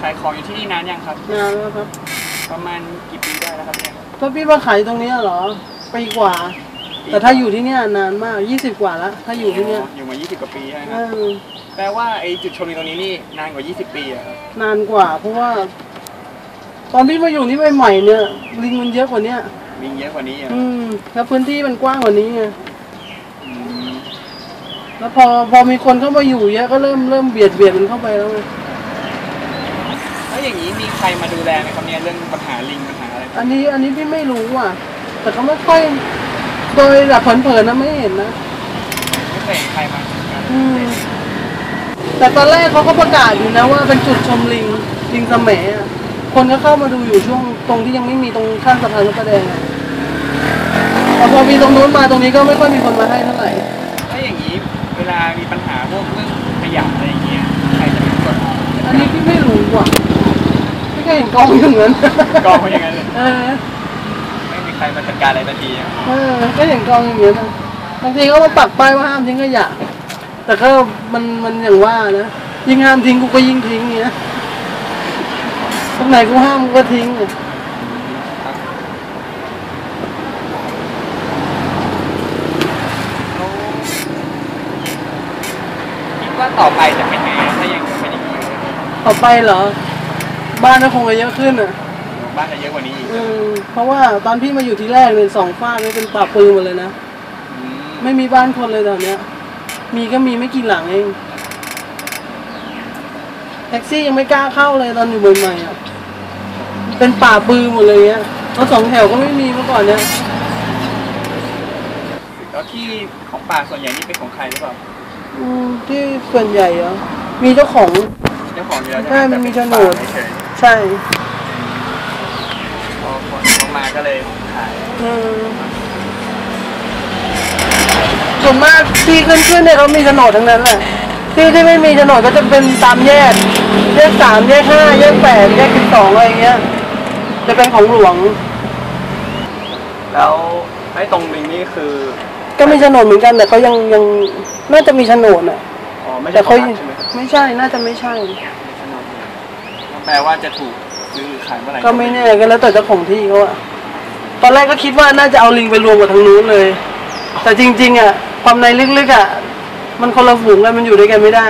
ขายของอยู่ที่นี่นานยังครับ นานแล้วครับประมาณกี่ปีได้แล้วครับเนี่ยถ้าพี่มาขายตรงเนี้ยเหรอปีกว่า แต่ถ้าอยู่ที่เนี้ยนานมากยี่สิบกว่าแล้วถ้าอยู่ที่เนี้ยอยู่มา 20 กว่าปีใช่ไหมคเอรับอแปลว่าไอ้จุดชมวิวตรงนี้นี่นานกว่า 20 ปีอะครับนานกว่า เพราะว่า ตอนพี่มาอยู่นี่ใหม่ๆเนี่ยลิงมันเยอะกว่าเนี้ยลิงเยอะกว่านี้อะอืม แล้วพื้นที่มันกว้างกว่านี้ไงอืมแล้วพอพอมีคนเข้ามาอยู่เยอะก็เริ่มเริ่มเบียดเบียดมันเข้าไปแล้วไง แล้วอย่างนี้มีใครมาดูแลไหมครับเนี่ยเรื่องปัญหาลิงปัญหาอะไรอันนี้อันนี้พี่ไม่รู้อะ แต่เขาไม่ค่อย โดยแบบเผินๆนะไม่เห็นนะไม่เคยเห็นใครมาจัดการอืมแต่ตอนแรกเขาก็ประกาศอยู่นะว่าเป็นจุดชมลิงลิงสมแหมอะคนก็เข้ามาดูอยู่ช่วงตรงที่ยังไม่มีตรงข้างสะพานพระประแดงอะแต่พอมีตรงนู้นมาตรงนี้ก็ไม่ค่อยมีคนมาให้เท่าไหร่ แล้วอย่างนี้เวลามีปัญหาพวกเรื่องขยะอะไรอย่างเงี้ยใครจะเป็นคนอันนี้พี่ไม่รู้ว่ะไม่เคยเห็น กองอย่างนั้นกองเขาอย่างนั้นเลยเออไม่มีใครมาจัดการอะไรทันทีอะเออก็เห็นกองอย่างนี้นะบางทีเขามาปักป้ายว่าห้ามทิ้งขยะแต่ก็มันมันอย่างว่านะยิ่งห้ามทิ้งกูก็ยิ่งทิ้งเงี้ยตรงไหนกูห้ามกูก็ทิ้งอะคิดว่าต่อไปจะเป็นไงถ้ายังเป็นอย่างนี้ต่อไปเหรอ บ้านก็คงจะเยอะขึ้นอะบ้านจะเยอะกว่านี้อีกอืมเพราะว่าตอนพี่มาอยู่ที่แรกเนี่ยสองฝ้ากนี่เป็นป่าปืนหมดเลยนะ อืมไม่มีบ้านคนเลยตอนเนี้ย มีก็มีไม่กี่หลังเอง แท็กซี่ยังไม่กล้าเข้าเลยตอนอยู่ใหม่ๆอะ เป็นป่าปืนหมดเลยเงี้ยรถสองแถวก็ไม่มีเมื่อก่อนเนี้ย แล้วที่ของป่าส่วนใหญ่นี่เป็นของใครหรือเปล่าอืมที่ส่วนใหญ่เหรอมีเจ้าของ เจ้าของอยู่แล้วใช่มันมีโฉนด แต่เป็ป่าเฉย ใช่ๆพอคนเขามาก็เลยขายอืมส่วนมากที่ขึ้นขึ้นๆเนี่ยเขามีโฉนดทั้งนั้นแหละที่ที่ไม่มีโฉนดก็จะเป็นตามแยกแยกสามแยกห้าแยกแปดแยกสิบสองอะไรอย่างเงี้ย จะเป็นของหลวง แล้วไอ้ตรงลิงนี่คือก็มีโฉนดเหมือนกันแต่เขายังยังน่าจะมีโฉนดอะ อ๋อไม่ใช่แต่ขอเขางรัฐใช่ไหมครับไม่ใช่น่าจะไม่ใช่ ไม่ใช่โฉนดก็ แปลว่าจะถูกซื้อหรือขายเมื่อไหร่ก็ไม่แน่ก็แล้วแต่เจ้าของที่เขาอะตอนแรกก็คิดว่าน่าจะเอาลิงไปรวมกับทางนู้นเลย แต่จริง ๆอะความในลึกๆอะมันคนละฝูงกันมันอยู่ด้วยกันไม่ได้